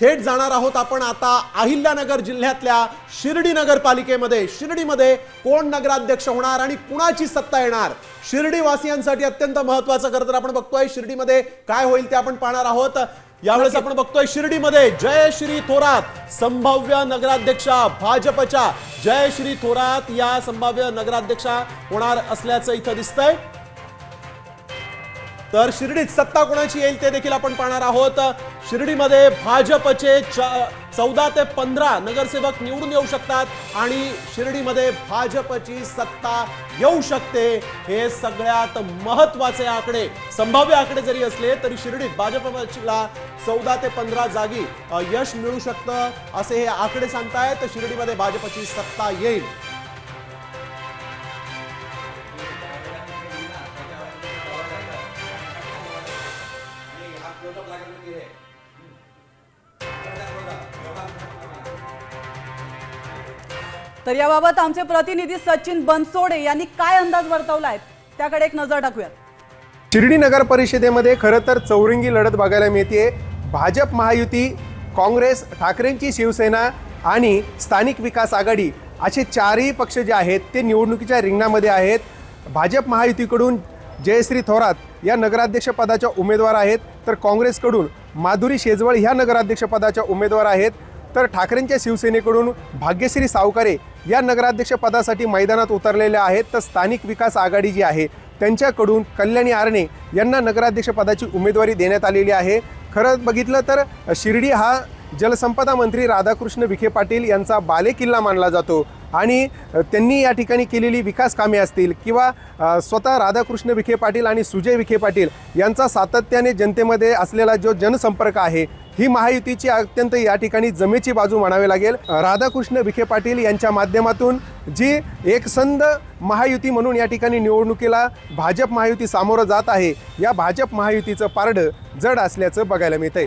थेट जाणार आहोत आपण आता अहिल्यानगर जिल्ह्यातल्या शिर्डी नगरपालिकेमध्ये. शिर्डीमध्ये कोण नगराध्यक्ष होणार आणि कुणाची सत्ता येणार? शिर्डी वासियांसाठी अत्यंत महत्वाचं खरं तर आपण बघतोय. शिर्डीमध्ये काय होईल ते आपण पाहणार आहोत. यावेळेस आपण बघतोय शिर्डीमध्ये जय श्री थोरात संभाव्य नगराध्यक्षा भाजपच्या. जय श्री थोरात या संभाव्य नगराध्यक्षा होणार असल्याचं इथं दिसतंय. तर शिर्डीत सत्ता कोणाची येईल ते देखील आपण पाहणार आहोत. शिर्डीमध्ये भाजपचे चौदा ते पंधरा नगरसेवक निवडून येऊ शकतात आणि शिर्डीमध्ये भाजपची सत्ता येऊ शकते हे सगळ्यात महत्त्वाचे आकडे. संभाव्य आकडे जरी असले तरी शिर्डीत भाजपला चौदा ते पंधरा जागी यश मिळू शकतं असे हे आकडे सांगतायत. शिर्डीमध्ये भाजपची सत्ता येईल. तर याबाबत आमचे प्रतिनिधी सचिन बनसोडे यांनी काय अंदाज वर्तवला आहे त्याकडे एक नजर टाकूयात. शिर्डी नगर परिषदेमध्ये खरं तर चौरंगी लढत बघायला मिळते भाजप महायुती काँग्रेस ठाकरेंची शिवसेना आणि स्थानिक विकास आघाडी असे चारही पक्ष जे आहेत ते निवडणुकीच्या रिंगणामध्ये आहेत. भाजप महायुतीकडून जयश्री थोरात या नगराध्यक्षपदाच्या उमेदवार आहेत. तर काँग्रेसकडून माधुरी शेजवळ ह्या नगराध्यक्षपदाच्या उमेदवार आहेत. तर ठाकरेंच्या शिवसेनेकडून भाग्यश्री सावकारे या नगराध्यक्षपदासाठी मैदानात उतरलेल्या आहेत. तर स्थानिक विकास आघाडी जी आहे त्यांच्याकडून कल्याणी आरणे यांना नगराध्यक्षपदाची उमेदवारी देण्यात आलेली आहे. खरं बघितलं तर शिर्डी हा जलसंपदा मंत्री राधाकृष्ण विखे पाटील यांचा बालेकिल्ला मानला जातो आणि त्यांनी या ठिकाणी केलेली विकास कामे असतील किंवा स्वतः राधाकृष्ण विखे पाटील आणि सुजय विखे पाटील यांचा सातत्याने जनतेमध्ये असलेला जो जनसंपर्क आहे ही महायुतीची अत्यंत या ठिकाणी जमेची बाजू म्हणावी लागेल. राधाकृष्ण विखे पाटील यांच्या माध्यमातून जी एकसंध महायुती म्हणून या ठिकाणी निवडणुकीला भाजप महायुती सामोरं जात आहे या भाजप महायुतीचं पारडं जड असल्याचं बघायला मिळतंय.